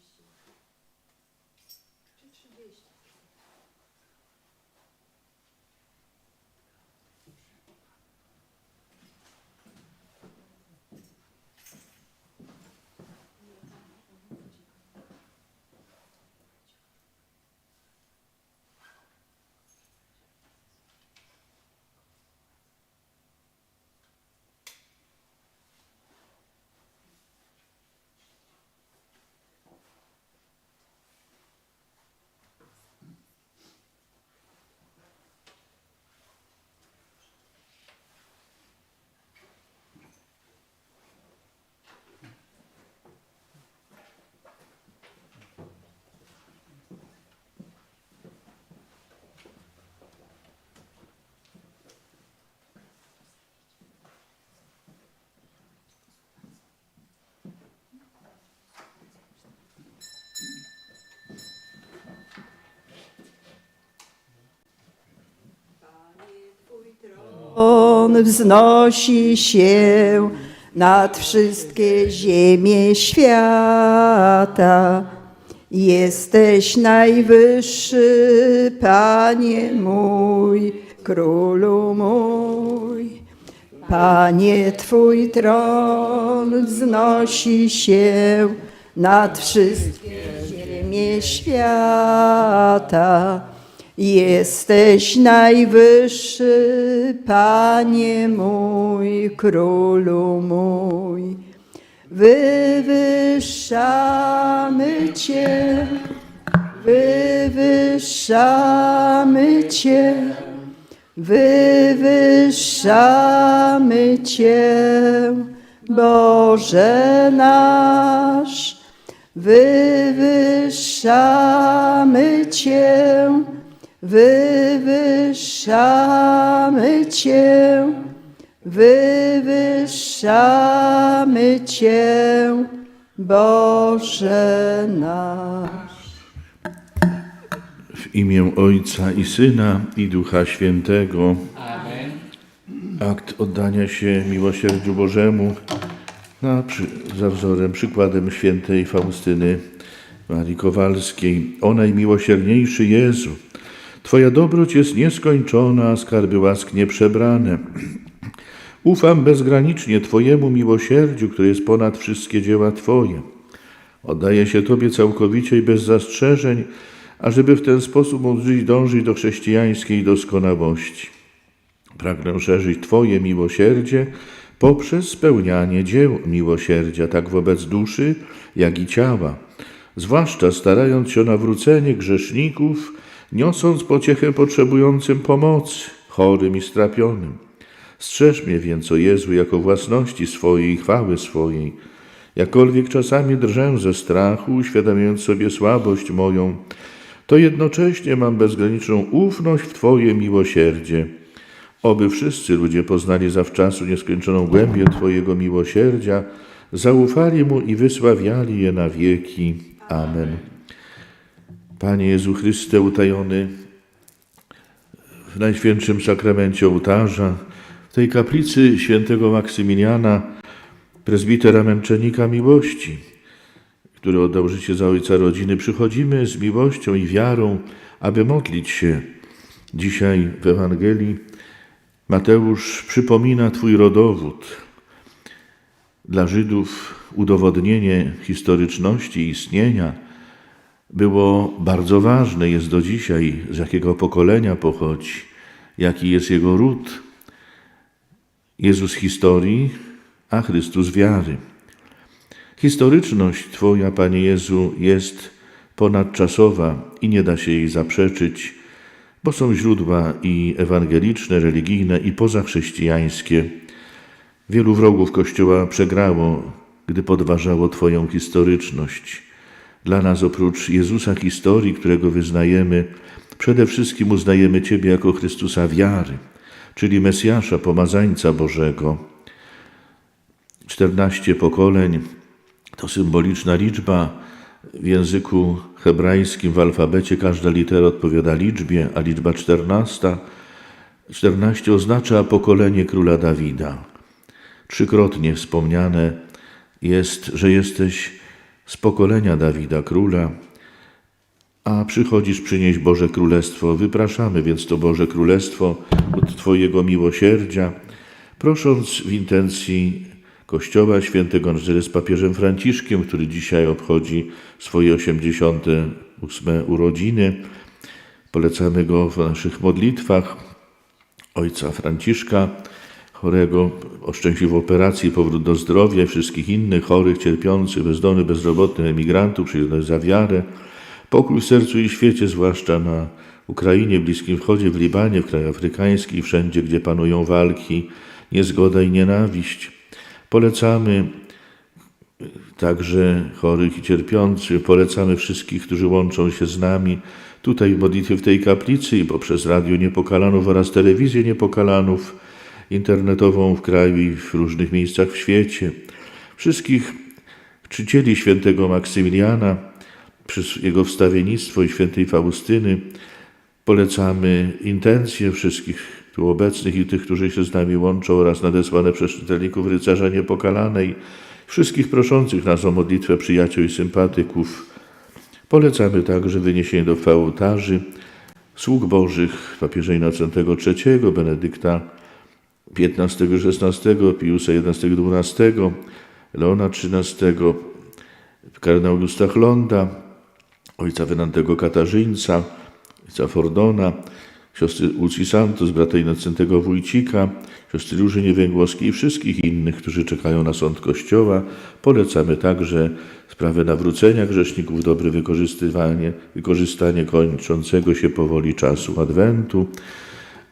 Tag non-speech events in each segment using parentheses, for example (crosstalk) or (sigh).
30 czy 30. Wznosi się nad wszystkie ziemie świata. Jesteś najwyższy, Panie mój, Królu mój. Panie, Twój tron wznosi się nad wszystkie ziemie świata. Jesteś najwyższy, Panie mój, Królu mój. Wywyższamy Cię, wywyższamy Cię, wywyższamy Cię, Boże nasz. Wywyższamy Cię, wywyższamy Cię, wywyższamy Cię, Boże nasz. W imię Ojca i Syna i Ducha Świętego. Akt oddania się miłosierdziu Bożemu na, przy, za wzorem, przykładem świętej Faustyny Marii Kowalskiej. O najmiłosierniejszy Jezu, Twoja dobroć jest nieskończona, a skarby łask nieprzebrane. (clears throat) Ufam bezgranicznie Twojemu miłosierdziu, które jest ponad wszystkie dzieła Twoje. Oddaję się Tobie całkowicie i bez zastrzeżeń, ażeby w ten sposób móc żyć, dążyć do chrześcijańskiej doskonałości. Pragnę szerzyć Twoje miłosierdzie poprzez spełnianie dzieł miłosierdzia, tak wobec duszy, jak i ciała, zwłaszcza starając się o nawrócenie grzeszników, niosąc pociechę potrzebującym pomocy, chorym i strapionym. Strzeż mnie więc, o Jezu, jako własności swojej i chwały swojej. Jakkolwiek czasami drżę ze strachu, uświadamiając sobie słabość moją, to jednocześnie mam bezgraniczną ufność w Twoje miłosierdzie. Oby wszyscy ludzie poznali zawczasu nieskończoną głębię Twojego miłosierdzia, zaufali Mu i wysławiali je na wieki. Amen. Panie Jezu Chryste, utajony w Najświętszym Sakramencie ołtarza, w tej kaplicy świętego Maksymiliana, prezbitera męczennika miłości, który oddał życie za ojca rodziny, przychodzimy z miłością i wiarą, aby modlić się. Dzisiaj w Ewangelii Mateusz przypomina Twój rodowód. Dla Żydów udowodnienie historyczności istnienia było bardzo ważne, jest do dzisiaj, z jakiego pokolenia pochodzi, jaki jest jego ród. Jezus historii, a Chrystus wiary. Historyczność Twoja, Panie Jezu, jest ponadczasowa i nie da się jej zaprzeczyć, bo są źródła i ewangeliczne, religijne, i pozachrześcijańskie. Wielu wrogów Kościoła przegrało, gdy podważało Twoją historyczność. Dla nas oprócz Jezusa historii, którego wyznajemy, przede wszystkim uznajemy Ciebie jako Chrystusa wiary, czyli Mesjasza, pomazańca Bożego. Czternaście pokoleń to symboliczna liczba. W języku hebrajskim, w alfabecie każda litera odpowiada liczbie, a liczba czternasta, czternaście oznacza pokolenie króla Dawida. Trzykrotnie wspomniane jest, że jesteś z pokolenia Dawida króla, a przychodzisz przynieść Boże Królestwo. Wypraszamy więc to Boże Królestwo od Twojego miłosierdzia, prosząc w intencji Kościoła Świętego Nazaret z papieżem Franciszkiem, który dzisiaj obchodzi swoje 88 urodziny. Polecamy go w naszych modlitwach. Ojca Franciszka, chorego o szczęśliwą operację, powrót do zdrowia, wszystkich innych chorych, cierpiących, bezdomnych, bezrobotnych, emigrantów, przyjemność za wiarę, pokój w sercu i świecie, zwłaszcza na Ukrainie, Bliskim Wschodzie, w Libanie, w krajach afrykańskich, wszędzie, gdzie panują walki, niezgoda i nienawiść. Polecamy także chorych i cierpiących. Polecamy wszystkich, którzy łączą się z nami tutaj w modlitwie w tej kaplicy i poprzez Radio Niepokalanów oraz telewizję Niepokalanów internetową w kraju i w różnych miejscach w świecie. Wszystkich czcicieli świętego Maksymiliana przez jego wstawiennictwo i świętej Faustyny polecamy intencje wszystkich tu obecnych i tych, którzy się z nami łączą oraz nadesłane przez czytelników Rycerza Niepokalanej, wszystkich proszących nas o modlitwę przyjaciół i sympatyków. Polecamy także wyniesienie do ołtarzy sług Bożych papieża Innocentego III, Benedykta XV, XVI, Piusa XI, XII, Leona XIII, kardynała Augusta Chlonda, ojca Wenantego Katarzyńca, ojca Fordona, siostry Lucji Santos, brata Innocentego Wójcika, siostry Róży Niewęgłowskiej i wszystkich innych, którzy czekają na sąd Kościoła. Polecamy także sprawę nawrócenia grzeszników, dobre wykorzystywanie, wykorzystanie kończącego się powoli czasu Adwentu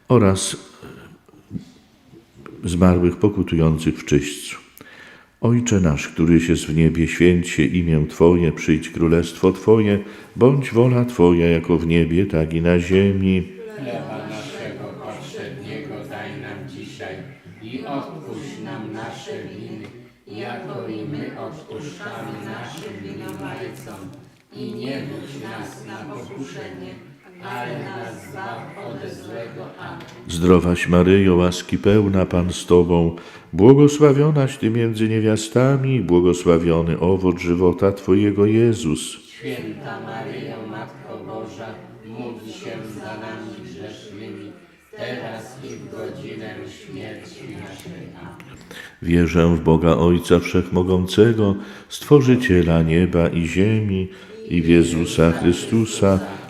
oraz zmarłych pokutujących w czyśćcu. Ojcze nasz, któryś jest w niebie, święć imię Twoje, przyjdź królestwo Twoje, bądź wola Twoja jako w niebie, tak i na ziemi. Chleba naszego powszedniego daj nam dzisiaj i odpuść nam nasze winy, jako i my odpuszczamy naszym winowajcom. I nie wódź nas na pokuszenie, ale nas zbaw ode złego. Amen. Zdrowaś Maryjo, łaski pełna Pan z Tobą, błogosławionaś Ty między niewiastami, błogosławiony owoc żywota Twojego Jezus. Święta Maryjo, Matko Boża, módl się za nami grzesznymi, teraz i w godzinę śmierci naszej. Amen. Wierzę w Boga Ojca Wszechmogącego, Stworzyciela nieba i ziemi i w Jezusa Chrystusa,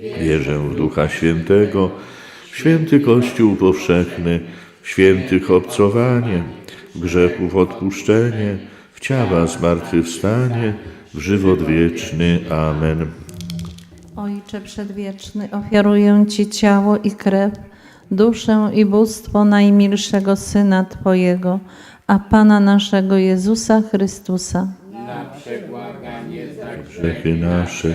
Wierzę w Ducha Świętego, w święty Kościół powszechny, w świętych obcowanie, w grzechów odpuszczenie, w ciała zmartwychwstanie, w żywot wieczny. Amen. Ojcze Przedwieczny, ofiaruję Ci ciało i krew, duszę i bóstwo najmilszego Syna Twojego, a Pana naszego Jezusa Chrystusa, Na przebłaganie za Grzechy nasze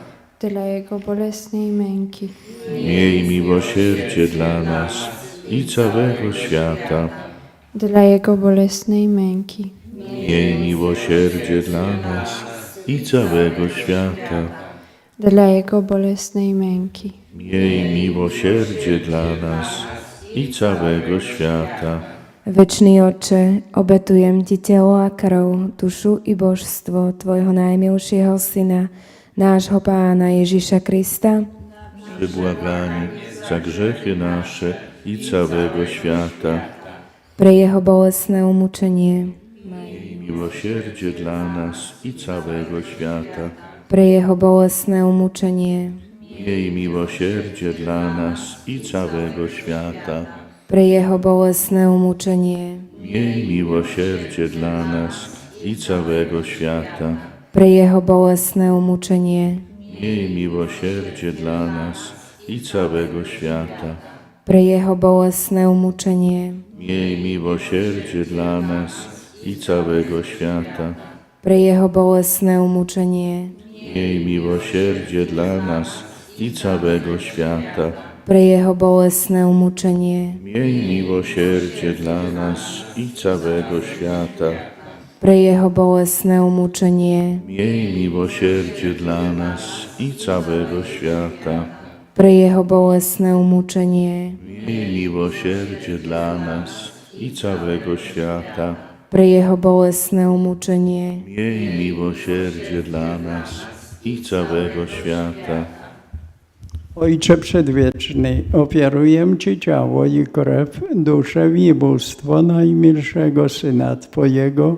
Dla Jego bolesnej męki, Miej miłosierdzie dla nas i całego świata. dla Jego bolesnej męki, Miej miłosierdzie dla nas i całego świata. dla Jego bolesnej męki, Miej miłosierdzie dla nas i całego świata. Večný oče, obetujem ti telo a krv, dušu i božstvo tvojho najmilšieho syna, nášho pána Ježiša Krista, Wybłagani za grzechy nasze i całego świata. pre jeho bolestné umučenie, Miej miłosierdzie dla nas i całego świata. pre jeho bolestné umučenie, Miej miłosierdzie dla nas i całego świata. pre jeho bolestné umučenie, Miej miłosierdzie dla nas i całego świata. Pre jeho bolestné umučenie, Miej miłosierdzie dla nas i całego świata. pre jeho bolestné umučenie, Miej miłosierdzie dla nas i całego świata. pre jeho bolestné umučenie, Miej miłosierdzie dla nas i całego świata. pre jeho bolestné umučenie, Miej miłosierdzie dla nas i całego świata. Pre jeho bolestné umučenie, Miej miłosierdzie dla nas i całego świata. pre jeho bolestné umučenie, Miej miłosierdzie dla nas i całego świata. pre jeho bolestné umučenie, Miej miłosierdzie dla nas i całego świata. Ojcze Przedwieczny, ofiaruję Ci ciało i krew, duszę i bóstwo najmilszego Syna Twojego,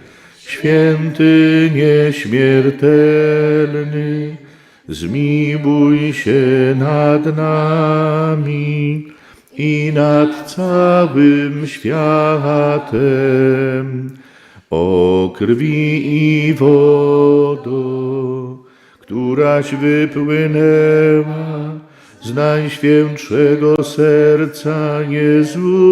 święty nieśmiertelny, zmiłuj się nad nami i nad całym światem. O krwi i wodo, któraś wypłynęła z najświętszego serca Jezusowego,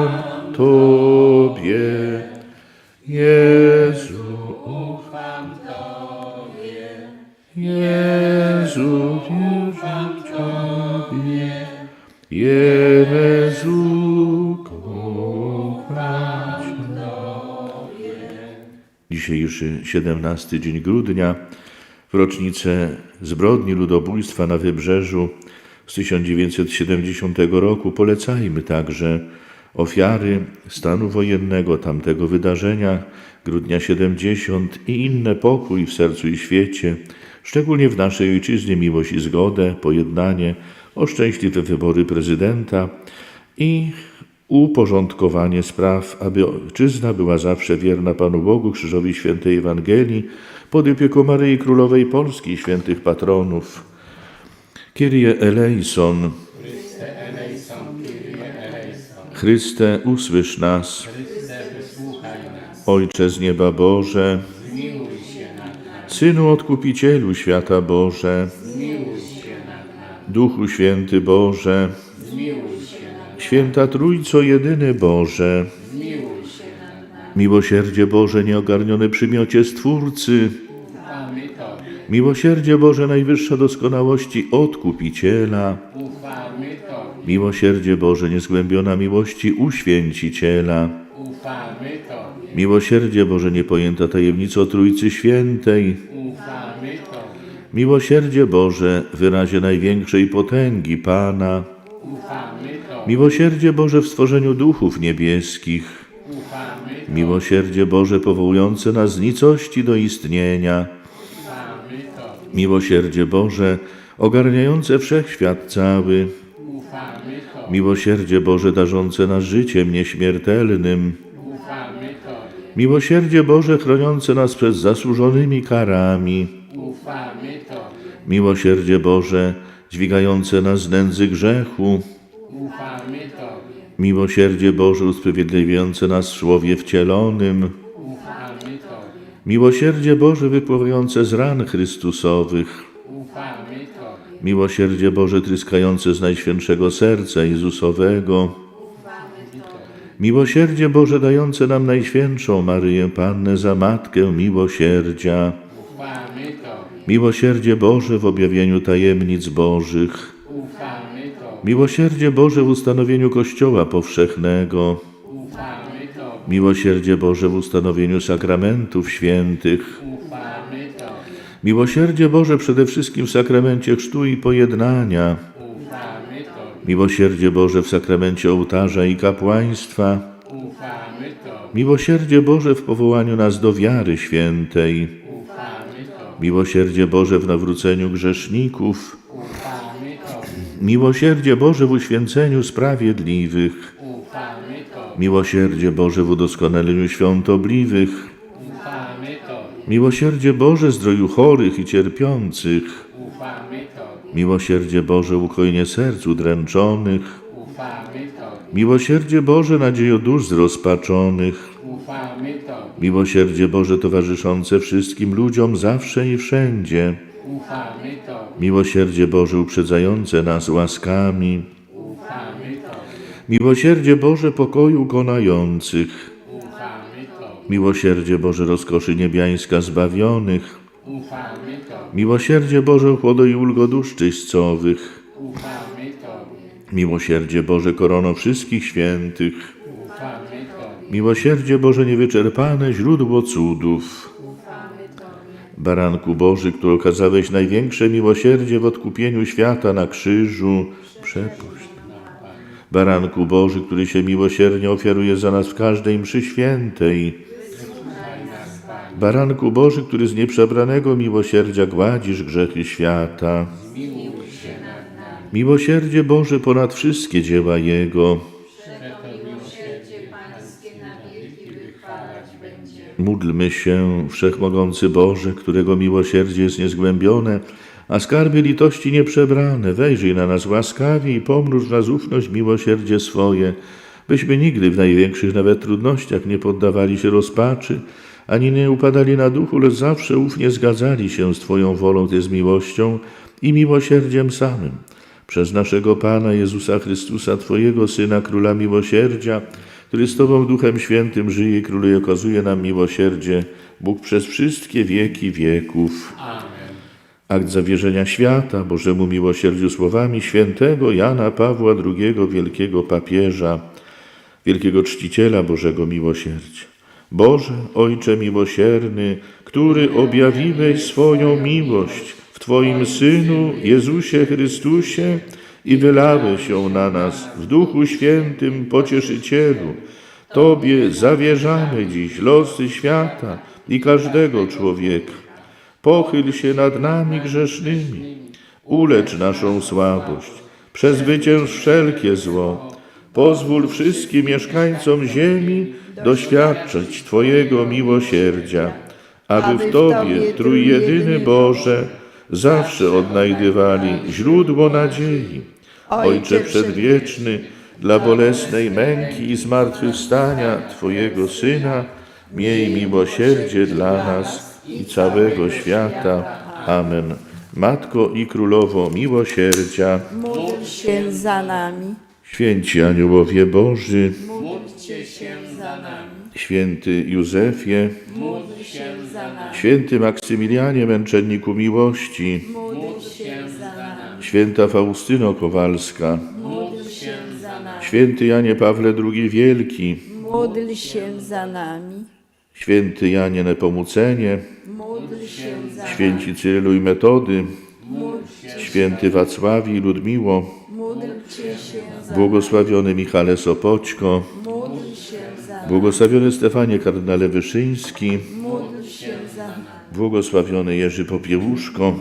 Jezu, ufam Tobie. Jezu, w Tobie. Jezu, kocham Cię. Dzisiejszy 17 dzień grudnia w rocznicę zbrodni ludobójstwa na Wybrzeżu z 1970 roku polecajmy także ofiary stanu wojennego tamtego wydarzenia, grudnia 70 i inne pokój w sercu i świecie, szczególnie w naszej ojczyźnie miłość i zgodę, pojednanie, o szczęśliwe wybory prezydenta i uporządkowanie spraw, aby ojczyzna była zawsze wierna Panu Bogu, Krzyżowi Świętej Ewangelii, pod opieką Maryi Królowej Polski świętych patronów. Kyrie eleison. Chryste, usłysz nas. Ojcze z nieba Boże, Synu Odkupicielu świata Boże, Duchu Święty Boże, Święta Trójco Jedyny Boże, Miłosierdzie Boże nieogarnione przymiocie Stwórcy, Miłosierdzie Boże najwyższa doskonałości Odkupiciela, Miłosierdzie Boże, niezgłębiona miłości uświęciciela. Ufamy Tobie. Miłosierdzie Boże, niepojęta tajemnica Trójcy Świętej. Ufamy Tobie. Miłosierdzie Boże, wyrazie największej potęgi Pana. Ufamy Tobie. Miłosierdzie Boże w stworzeniu duchów niebieskich. Ufamy Tobie. Miłosierdzie Boże powołujące nas z nicości do istnienia. Ufamy Tobie. Miłosierdzie Boże ogarniające wszechświat cały. Miłosierdzie Boże darzące nas życiem nieśmiertelnym. Miłosierdzie Boże chroniące nas przed zasłużonymi karami. Miłosierdzie Boże dźwigające nas z nędzy grzechu. Miłosierdzie Boże usprawiedliwiające nas w Słowie wcielonym. Miłosierdzie Boże wypływające z ran Chrystusowych. Miłosierdzie Boże tryskające z Najświętszego Serca Jezusowego. Miłosierdzie Boże dające nam Najświętszą Maryję Pannę za Matkę Miłosierdzia. Miłosierdzie Boże w objawieniu tajemnic Bożych. Miłosierdzie Boże w ustanowieniu Kościoła powszechnego. Miłosierdzie Boże w ustanowieniu sakramentów świętych. Miłosierdzie Boże przede wszystkim w sakramencie chrztu i pojednania. Miłosierdzie Boże w sakramencie ołtarza i kapłaństwa. Miłosierdzie Boże w powołaniu nas do wiary świętej. Miłosierdzie Boże w nawróceniu grzeszników. Miłosierdzie Boże w uświęceniu sprawiedliwych. Miłosierdzie Boże w udoskonaleniu świątobliwych. Miłosierdzie Boże zdroju chorych i cierpiących. Miłosierdzie Boże ukojenie serc udręczonych. Miłosierdzie Boże nadziejo dusz zrozpaczonych. Miłosierdzie Boże towarzyszące wszystkim ludziom zawsze i wszędzie. Miłosierdzie Boże uprzedzające nas łaskami. Miłosierdzie Boże pokoju konających. Miłosierdzie Boże rozkoszy niebiańska zbawionych. Miłosierdzie Boże chłodo i ulgo dusz czyścowych. Miłosierdzie Boże korono wszystkich świętych. Miłosierdzie Boże niewyczerpane źródło cudów. Baranku Boży, który okazałeś największe miłosierdzie w odkupieniu świata na krzyżu, przepuść. Baranku Boży, który się miłosiernie ofiaruje za nas w każdej mszy świętej. Baranku Boży, który z nieprzebranego miłosierdzia gładzisz grzechy świata. Miłosierdzie Boże ponad wszystkie dzieła Jego. Módlmy się, Wszechmogący Boże, którego miłosierdzie jest niezgłębione, a skarby litości nieprzebrane. Wejrzyj na nas łaskawie i pomnóż nas ufność miłosierdzie swoje, byśmy nigdy w największych nawet trudnościach nie poddawali się rozpaczy, ani nie upadali na duchu, lecz zawsze ufnie zgadzali się z Twoją wolą, Ty z miłością i miłosierdziem samym. Przez naszego Pana Jezusa Chrystusa, Twojego Syna, Króla Miłosierdzia, który z Tobą Duchem Świętym żyje i króluje, okazuje nam miłosierdzie, Bóg przez wszystkie wieki wieków. Amen. Akt zawierzenia świata Bożemu miłosierdziu słowami świętego Jana Pawła II, wielkiego papieża, wielkiego czciciela Bożego miłosierdzia. Boże, Ojcze miłosierny, który objawiłeś swoją miłość w Twoim Synu Jezusie Chrystusie i wylałeś ją na nas w Duchu Świętym Pocieszycielu, Tobie zawierzamy dziś losy świata i każdego człowieka. Pochyl się nad nami grzesznymi, ulecz naszą słabość, przezwycięż wszelkie zło. Pozwól wszystkim mieszkańcom ziemi doświadczyć Twojego miłosierdzia, aby w Tobie, Trójjedyny Boże, zawsze odnajdywali źródło nadziei. Ojcze Przedwieczny, dla bolesnej męki i zmartwychwstania Twojego Syna, miej miłosierdzie dla nas i całego świata. Amen. Matko i Królowo Miłosierdzia, Módl się za nami. święci aniołowie Boży, Módlcie się za nami. święty Józefie, Módl się za nami. święty Maksymilianie, męczenniku miłości, Módl się za nami. święta Faustyno Kowalska, Módl się Święty Janie Pawle II Wielki, Módl się za nami. Święty Janie Nepomucenie, Święci Cyrylu i Metody, Święty Wacławi i Ludmiło, błogosławiony Michale Sopoćko, błogosławiony Stefanie Kardynale Wyszyński, błogosławiony Jerzy Popiełuszko,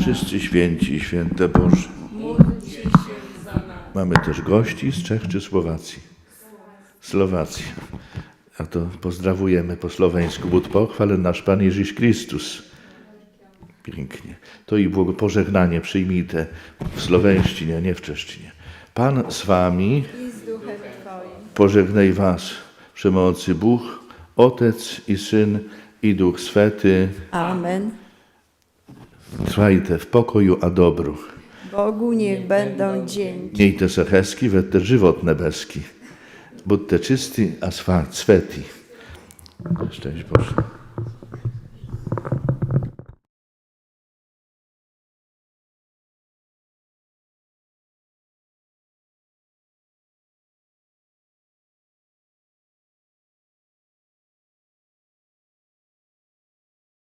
wszyscy święci święte Boże. Mamy też gości z Czech czy Słowacji? Słowacji. A to pozdrawujemy po słoweńsku. Bóg pochwal nasz Pan Jezus Chrystus. Pięknie. To i błogo pożegnanie przyjmijte w słoweńszczynie, nie w czeszczynie. Pan z wami, pożegnaj was przemocy Bóg, Otec i Syn i Duch Swety. Amen. Trwajte w pokoju a dobru. Bogu niech będą dzięki. Miejte se hezky, vete život nebeský. Buďte čistí a svá- svätí. Szczęść Boże.